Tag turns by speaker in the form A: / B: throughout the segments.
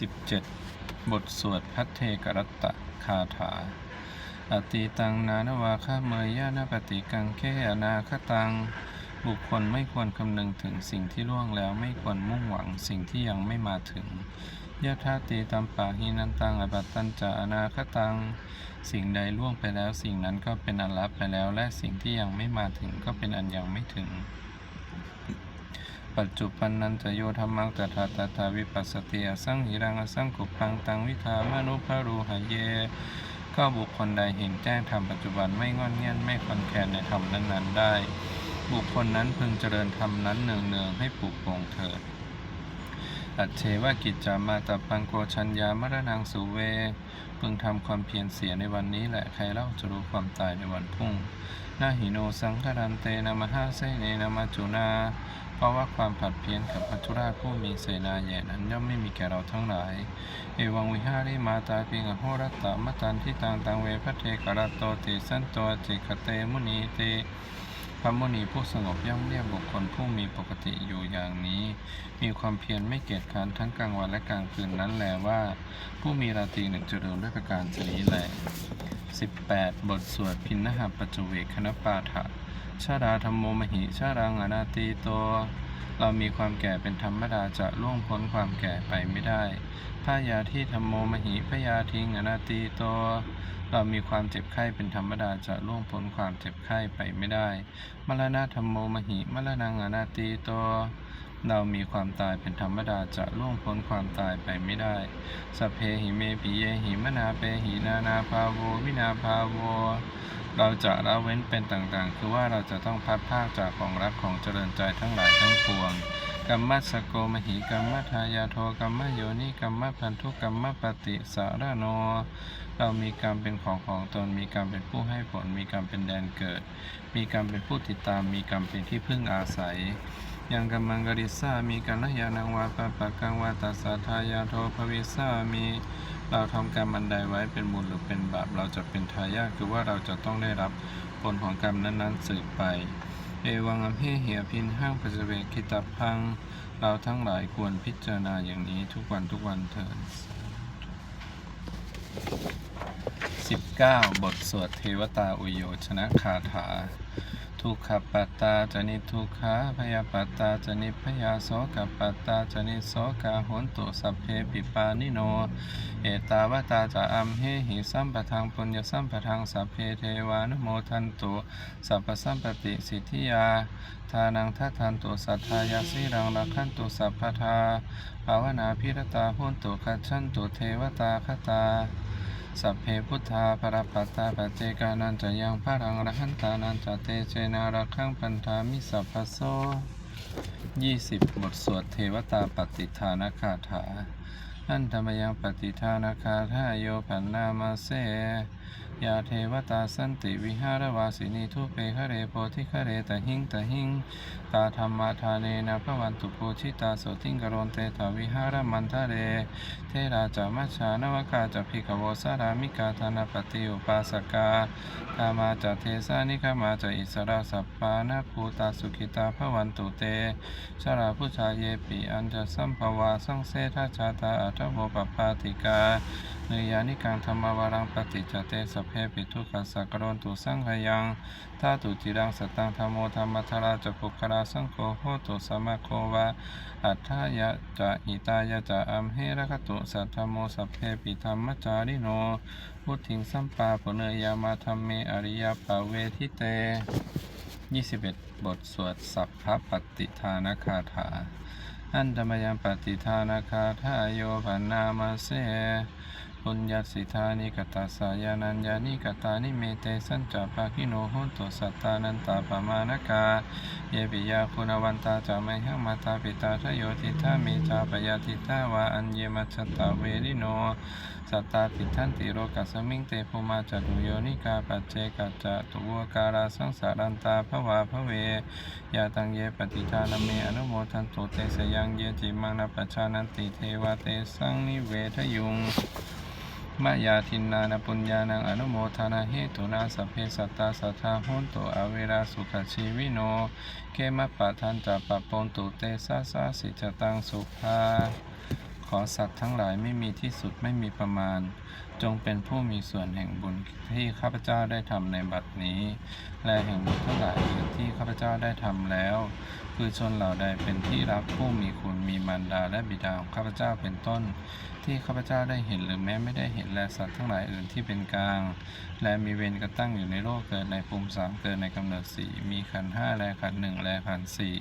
A: 17 บทสวดพัทเทกรัตตะคาถา อติตังนานวาคาเมยยานาปฏิกังเคอนาคตัง บุคคลไม่ควรคำนึงถึงสิ่งที่ล่วงแล้วไม่ควรมุ่งหวังสิ่งที่ยังไม่มาถึงยะธาตีตัมปาหินันตังอบัตตัญจะอนาคตัง สิ่งใดล่วงไปแล้วสิ่งนั้นก็เป็นอันลับไปแล้ว และสิ่งที่ยังไม่มาถึงก็เป็นอันยังไม่ถึง ปัจจุปันนันจะโยธรรมังตถาตถาวิปัสสติอสังหิรังอสังกุพังตังวิธามนุภารูหายเย ก็บุคคลใดเห็นแจ้งธรรมปัจจุบันไม่งอนเงียนไม่คอนแคนในธรรมนั้นๆได้ บุคคลนั้นพึงเจริญธรรมนั้นเนืองๆให้ปลูกปลงเถิดอัจเชวกิจจามาตปังโกชัญญามรณังสุเว พึงทำความเพียรเสียในวันนี้แหละใครเล่าจะรู้ความตายในวันพรุ่ง นาหิโนสังฆรันเตนะมหาเสเนนะมัจจุนา ราะว่าความผัดเพี้ยนกับพัทุราชผู้มีเสนาใหญ่นั้นย่อมไม่มีแก่เราทั้งหลาย เอวังวิหาริมาตาปิงอโหรัตตมตันทิตังตังเวพระเทกรัตโตติสันโตจิกเตมุนีเตพระมุนีผู้สงบย่อมเรียกบุคคลผู้มีปกติอยู่อย่างนี้ มีความเพียรไม่เกียจคร้านทั้งกลางวันและกลางคืนนั้นแลว่า ผู้มีราตรีหนึ่งเจริญด้วยประการชนี้แล18 บทสวดพินนหปัจเวคณปาฐะ ชาดาธรรมโมมหิชารังอนาตีโต เรามีความแก่เป็นธรรมดาจะล่วงพ้นความแก่ไปไม่ได้พยาที่ธรรมโมมหิพยาทิงอนาตีโต เรามีความเจ็บไข้เป็นธรรมดาจะล่วงพ้นความเจ็บไข้ไปไม่ได้ มรณะธรรมโมมหิมรณังอนาตีโตเรามีความตายเป็นธรรมดาจะล่วงพ้นความตายไปไม่ได้ สเพหิเมปิเยหิมนาเปหินานาภาโว วินาภาโว เราจะละเว้นเป็นต่างๆ คือว่าเราจะต้องพัดภาคจากของรักของเจริญใจทั้งหลายทั้งปวงกัมมัสโกมหิกัมมัทายาโทกัมมโยนิกัมมพันธุกัมมปฏิสารโน เรามีกรรมเป็นของของตน มีกรรมเป็นผู้ให้ผล มีกรรมเป็นแดนเกิด มีกรรมเป็นผู้ติดตาม มีกรรมเป็นที่พึ่งอาศัย ยังกัมมังกริสามีกัลยาณังวาปะปะกังวาตัสสะทายาโทภวิสามีเราทำกรรมอันใดไว้เป็นบุญหรือเป็นบาปเราจะเป็นทายาทคือว่าเราจะต้องได้รับผลของกรรมนั้นๆสืบไปเอวังอัมเหียพินห้างปัจเวกคิตาพัง เราทั้งหลายควรพิจารณาอย่างนี้ทุกวันทุกวันเถิด19 บทสวดเทวตาอุโยชนะคาถา ทุกขปัตตาจนิทุกขาพยาปัตตาจนิพยาโสกปัตตาจนิโสกาหนตุสัพเพปิปานิโน เอตาวตาจะอัมเหหิสัมปทังปุญญสัมปทังสัพเพเทวานุโมทันตุสัพพสัมปติสิทธิยาทานังทัทันตุสัทธายาสิรังรักขันตุสัพพทาภาวนาพิรตาหุนตุคัจฉันตุเทวตาคตา สัพเพพุทธาปรปัตตาปเจกานันจะยังพระรังรหันตานันจะเตเจนารักขังพันธามิสัพพโซยี่สิบบทสวดเทวตาปฏิทานคาถาอันธรรมยังปฏิทานคาถาโยผันนามาเส ยาเทวตาสันติวิหารวาสินีทุเปคะเรโพธิคะเรตะหิงตะหิงตาธรรมาทาเนนะพระวันตุโพชิตาโสติงกรณเตถาวิหารมันทะเร เทราจามัชชานวกาจะพิกโวสารามิกาธนปฏิอุปาสกาคามาจะเทสานิคามาจะอิสราสัพปานาภูตาสุขิตาพระวันตุเตชราพุชาเยปิอันจะสัมภวาสังเสทชาตาอัทโวปปาติกา เนยานิกังธรรมวารังปฏิจเตสเพปิทุกขสักกรณตุสังขยังทาตุจิรังสตังธรรมโมธรรมทราจปุคลาสังโฆโหตุสมะโควาอัฏฐายะจะหิตายะจะอัมเหระคตุสัทธโมสัพเพปิธรรมจาริโนพุทธิงสัมปาปุเนยามาธรรมเมอริยปาเวทิเต21 บทสวดสัพพปฏิทานคาถา อันธรรมยังปฏิทานคาถาโยปันนามาเส ปุญญาสิทานิกตาสายานัญญานิกตานิเมเตสัญจาภาคิโนโหนตุสัตตานันตาปมานกา เยปิยาคุณวันตาจะไม่หังมาตาปิตาทโยติทามีจาปยาติทาวาอัญเยมัชตาเวริโน สัตตาติทันติโรกัสมิงเตภูมาจัตุโยนิกาปัจเจกัจจตุวการาสังสารันตาภวาภเวยาตังเยปฏิทานเมอนุโมทันตุเตสยังเยจิมังนปัจชานันติเทวาเตสังนิเวทยุง มายาทินนานปุญญานังอนุโมทนาเหตุนาสัพเพสัตตาสัทธาหุนตุอเวราสุขชีวิโนเกมะปะทันจะปะปนตุเตสาสาสิจตังสุภา อสัตว์ทั้งหลายไม่มีที่สุดไม่มีประมาณ จงเป็นผู้มีส่วนแห่งบุญที่ข้าพเจ้าได้ทำในบัดนี้ และแห่งบุญทั้งหลายอื่นที่ข้าพเจ้าได้ทำแล้ว คือชนเหล่าใดเป็นที่รักผู้มีคุณมีมารดาและบิดาของข้าพเจ้าเป็นต้น ที่ข้าพเจ้าได้เห็นหรือแม้ไม่ได้เห็นและสัตว์ทั้งหลายอื่นที่เป็นกลาง และมีเวรกระตั้งอยู่ในโลกเกิดในภูมิสามเกิดในกำเนิดสี่มีขันห้าและขันหนึ่งและขันสี่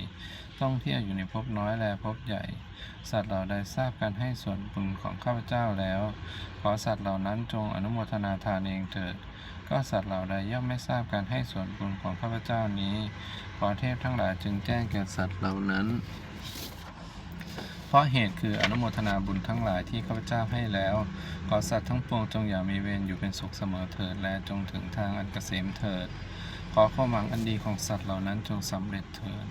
A: ต้องเที่ยวอยู่ในภพน้อยและภพใหญ่ สัตว์เหล่าใดทราบการให้ส่วนบุญของข้าพเจ้าแล้ว ขอสัตว์เหล่านั้นจงอนุโมทนาทานเองเถิด ก็สัตว์เหล่าใดย่อมไม่ทราบการให้ส่วนบุญของข้าพเจ้านี้ ขอเทพทั้งหลายจึงแจ้งแก่สัตว์เหล่านั้น เพราะเหตุคืออนุโมทนาบุญทั้งหลายที่ข้าพเจ้าให้แล้ว ขอสัตว์ทั้งปวงจงอย่ามีเวรอยู่เป็นสุขเสมอเถิด และจงถึงทางอันเกษมเถิดขอความหวังอันดีของสัตว์เหล่านั้นจงสำเร็จเถิด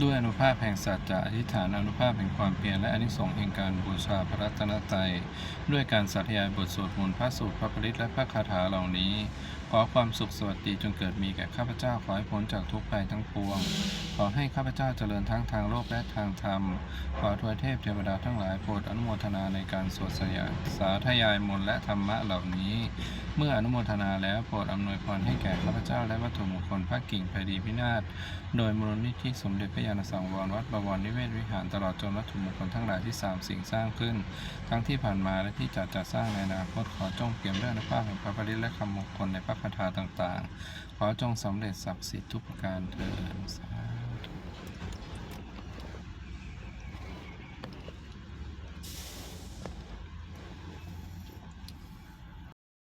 A: ด้วยอนุภาพแห่งสัจจะอธิษฐานอนุภาพแห่งความเพียรและอนิสงส์แห่งการบูชาพระรัตนตรัยด้วยการสาธยายบทสวดมนต์พระสูตรพระปริตและพระคาถาเหล่านี้ ขอความสุขสวัสดีจงเกิดมีแก่ข้าพเจ้าขอให้พ้นจากทุกภัยทั้งปวง ขอให้ข้าพเจ้าเจริญทั้งทางโลกและทางธรรม ขอทวยเทพเทวดาทั้งหลายโปรดอนุโมทนาในการสวดสยาสาธยายมนต์และธรรมะเหล่านี้ เมื่ออนุโมทนาแล้วโปรดอำนวยพรให้แก่ข้าพเจ้าและวัตถุมงคลพระกิ่งไพดีพินาศโดยมูลนิธิสมเด็จพระยาณสังวรวัดบวรนิเวศวิหารตลอดจนวัตถุมงคลทั้งหลายที่สามสิ่งสร้างขึ้น ทั้งที่ผ่านมาและที่จะจัดสร้างในอนาคตขอจงเกี่ยมด้วยอนุภาพแห่งพระปริและคำมงคลในพระคาถาต่างๆ ขอจงสำเร็จศักดิ์สิทธิ์ทุกประการเถิดสา